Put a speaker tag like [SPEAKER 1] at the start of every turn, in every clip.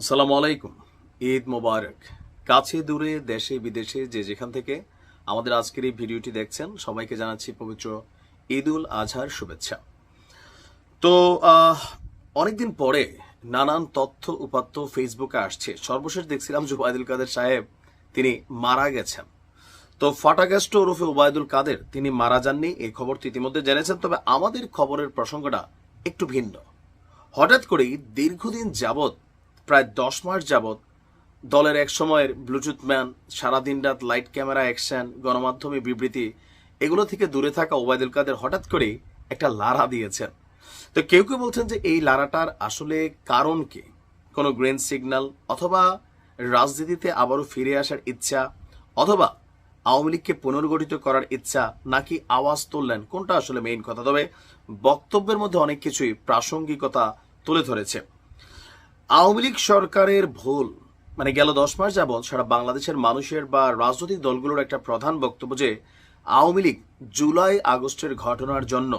[SPEAKER 1] আসসালামু আলাইকুম। ঈদ মোবারক। কাছে, দূরে, দেশে, বিদেশে, যে যেখান থেকে আমাদের আজকের এই ভিডিওটি দেখছেন, সবাইকে জানাচ্ছি পবিত্র ঈদ উল আজহার শুভেচ্ছা। তো অনেকদিন পরে নানান তথ্য উপাত্ত ফেসবুকে আসছে। সর্বশেষ দেখছিলাম যে ওবায়দুল কাদের সাহেব, তিনি মারা গেছেন। তো ফাটাগাস্ট ওরফে ওবায়দুল কাদের, তিনি মারা যাননি এই খবরটি ইতিমধ্যে জেনেছেন। তবে আমাদের খবরের প্রসঙ্গটা একটু ভিন্ন। হঠাৎ করেই দীর্ঘদিন যাবৎ প্রায় দশ মাস যাবৎ দলের এক সময়ের ব্লুটুথ ম্যান সারাদিন রাত লাইট ক্যামেরা অ্যাকশন গণমাধ্যমে বিবৃতি, এগুলো থেকে দূরে থাকা ওবায়দুল কাদের হঠাৎ করেই একটা লারা দিয়েছেন। তো কেউ কেউ বলছেন যে এই লারাটার আসলে কারণ কি? কোনো গ্রেন সিগন্যাল অথবা রাজনীতিতে আবারও ফিরে আসার ইচ্ছা অথবা আওয়ামী লীগকে পুনর্গঠিত করার ইচ্ছা নাকি আওয়াজ তুললেন? কোনটা আসলে মেইন কথা? তবে বক্তব্যের মধ্যে অনেক কিছুই প্রাসঙ্গিকতা তুলে ধরেছে। আওয়ামী লীগ সরকারের ভুল মানে গেল দশ মাস যাবৎ সারা বাংলাদেশের মানুষের বা রাজনৈতিক দলগুলোর একটা প্রধান বক্তব্য যে, আওয়ামী লীগ জুলাই আগস্টের ঘটনার জন্য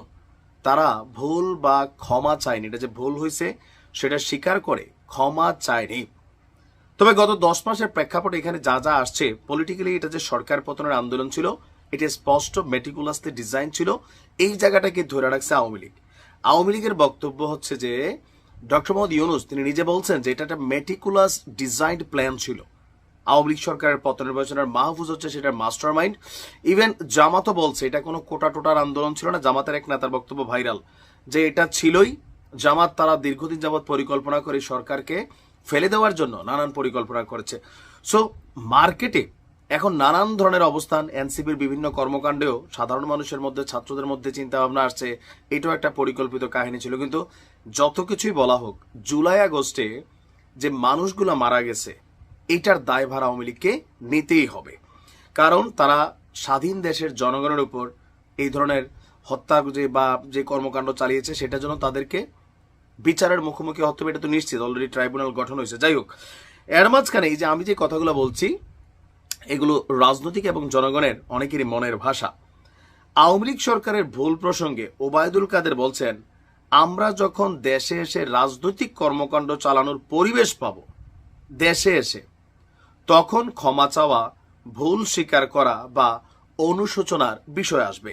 [SPEAKER 1] তারা ভুল বা ক্ষমা চায়নি। এটা যে ভুল হয়েছে, সেটা স্বীকার করে ক্ষমা চায়নি। তবে গত দশ মাসের প্রেক্ষাপটে এখানে যা যা আসছে পলিটিক্যালি এটা যে সরকার পতনের আন্দোলন ছিল এটা স্পষ্ট মেটিকুলাসতে ডিজাইন ছিল, এই জায়গাটাকে ধরে রাখছে আওয়ামী লীগ। আওয়ামী লীগের বক্তব্য হচ্ছে যে ডক্টর মোহাম্মদ ইউনুস, তিনি নিজে বলছেন যে এটা একটা মেটিকুলাস ডিজাইনড প্ল্যান ছিল। আওয়ামী লীগ সরকারের পতন নির্বাচনের মাহফুজ হচ্ছে সেটার মাস্টার মাইন্ড ইভেন জামাতও বলছে, এটা কোনো কোটা টোটার আন্দোলন ছিল না। জামাতের এক নেতার বক্তব্য ভাইরাল, যে এটা ছিলই জামাত তারা দীর্ঘদিন যাবৎ পরিকল্পনা করে সরকারকে ফেলে দেওয়ার জন্য নানান পরিকল্পনা করেছে। সো মার্কেটে এখন নানান ধরনের অবস্থান এনসিপির বিভিন্ন কর্মকাণ্ডেও সাধারণ মানুষের মধ্যে, ছাত্রদের মধ্যে চিন্তা ভাবনা আসছে। এটাও একটা পরিকল্পিত কাহিনী ছিল। কিন্তু যত কিছুই বলা হোক, জুলাই আগস্টে যে মানুষগুলো মারা গেছে, এটার দায়ভার আওয়ামী লীগকে নিতেই হবে। কারণ তারা স্বাধীন দেশের জনগণের উপর এই ধরনের হত্যা যে বা যে কর্মকাণ্ড চালিয়েছে সেটার জন্য তাদেরকে বিচারের মুখোমুখি হতে হবে এটা তো নিশ্চিত। অলরেডি ট্রাইব্যুনাল গঠন হয়েছে। যাই হোক, এর মাঝখানে এই যে আমি যে কথাগুলো বলছি এগুলো রাজনৈতিক এবং জনগণের অনেকেরই মনের ভাষা। আওয়ামী লীগ সরকারের ভুল প্রসঙ্গে ওবায়দুল কাদের বলছেন, আমরা যখন দেশে এসে রাজনৈতিক কর্মকাণ্ড চালানোর পরিবেশ পাব, দেশে এসে, তখন ক্ষমা চাওয়া, ভুল স্বীকার করা বা অনুশোচনার বিষয় আসবে।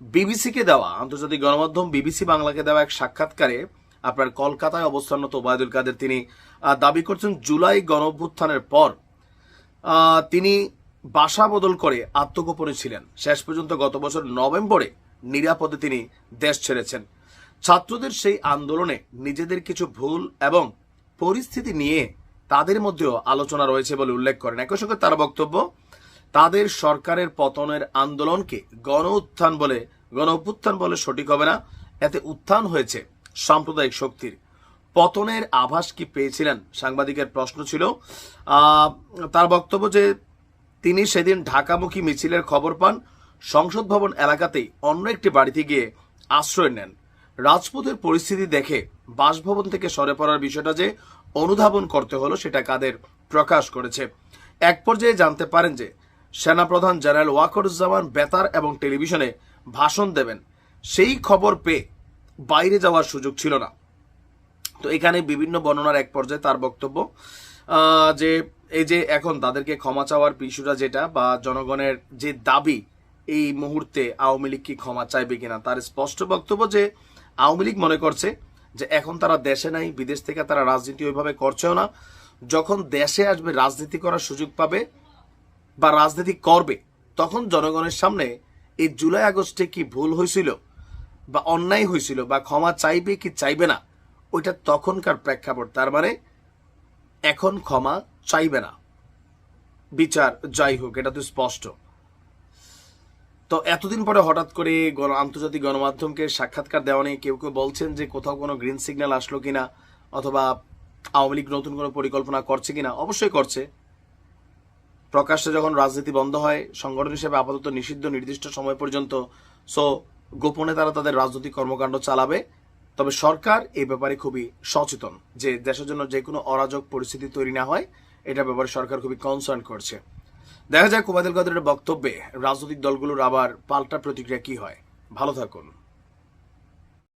[SPEAKER 1] বিবিসিকে দেওয়া, আন্তর্জাতিক গণমাধ্যম বিবিসি বাংলাকে দেওয়া এক সাক্ষাৎকারে আপনার কলকাতায় অবস্থানরত ওবায়দুল কাদের তিনি দাবি করছেন, জুলাই গণ অভ্যুত্থানের পর তিনি বাসা বদল করে আত্মগোপনে ছিলেন। শেষ পর্যন্ত গত বছর নভেম্বরে নিরাপদে তিনি দেশ ছেড়েছেন। ছাত্রদের সেই আন্দোলনে নিজেদের কিছু ভুল এবং পরিস্থিতি নিয়ে তাদের মধ্যেও আলোচনা রয়েছে বলে উল্লেখ করেন। একই সঙ্গে তার বক্তব্য, তাদের সরকারের পতনের আন্দোলনকে গণ উত্থান বলে গণ বলে সঠিক হবে না। এতে উত্থান হয়েছে সাম্প্রদায়িক শক্তির। পতনের আভাস কি পেয়েছিলেন? সাংবাদিকের প্রশ্ন ছিল তার বক্তব্য যে তিনি সেদিন ঢাকামুখী মিছিলের খবর পান। সংসদ ভবন এলাকাতেই অন্য একটি বাড়িতে গিয়ে আশ্রয় নেন। রাজপথের পরিস্থিতি দেখে বাসভবন থেকে সরে পড়ার বিষয়টা যে অনুধাবন করতে হলো, সেটা কাদের প্রকাশ করেছে। এক পর্যায়ে জানতে পারেন যে সেনাপ্রধান জেনারেল ওয়াকরুজ্জামান বেতার এবং টেলিভিশনে ভাষণ দেবেন। সেই খবর পেয়ে বাইরে যাওয়ার সুযোগ ছিল না। তো এখানে বিভিন্ন বর্ণনার এক পর্যায়ে তার বক্তব্য যে এই যে এখন তাদেরকে ক্ষমা চাওয়ার ইস্যুটা যেটা বা জনগণের যে দাবি এই মুহূর্তে আওয়ামী লীগ কি ক্ষমা চাইবে কিনা, তার স্পষ্ট বক্তব্য যে আওয়ামী লীগ মনে করছে যে এখন তারা দেশে নাই, বিদেশ থেকে তারা রাজনীতি ওইভাবে করছেও না। যখন দেশে আসবে, রাজনীতি করার সুযোগ পাবে বা রাজনীতি করবে, তখন জনগণের সামনে এই জুলাই আগস্টে কি ভুল হয়েছিল বা অন্যায় হয়েছিল বা ক্ষমা চাইবে কি চাইবে না ওইটা তখনকার প্রেক্ষাপট। তার মানে এখন ক্ষমা চাইবে না। বিচার যাই হোক, এটা তো স্পষ্ট। তো এতদিন পরে হঠাৎ করে আন্তর্জাতিক গণমাধ্যমকে সাক্ষাৎকার দেওয়া নিয়ে কেউ কেউ বলছেন যে কোথাও কোনো গ্রিন সিগন্যাল আসলো কিনা, অথবা আওয়ামী লীগ নতুন কোনো পরিকল্পনা করছে কিনা? অবশ্যই করছে। প্রকাশ্যে যখন রাজনীতি বন্ধ হয়, সংগঠন হিসেবে আপাতত নিষিদ্ধ নির্দিষ্ট সময় পর্যন্ত। সো গোপনে তারা তাদের রাজনৈতিক কর্মকাণ্ড চালাবে। তবে সরকার এই ব্যাপারে খুবই সচেতন যে দেশের জন্য যে কোনো অরাজক পরিস্থিতি তৈরি না হয়, এটা ব্যাপারে সরকার খুবই কনসার্ন করছে। দেখা যায় কুবাদুল কাদের বক্তব্যে রাজনৈতিক দলগুলোর আবার পাল্টা প্রতিক্রিয়া কি হয়। ভালো থাকুন।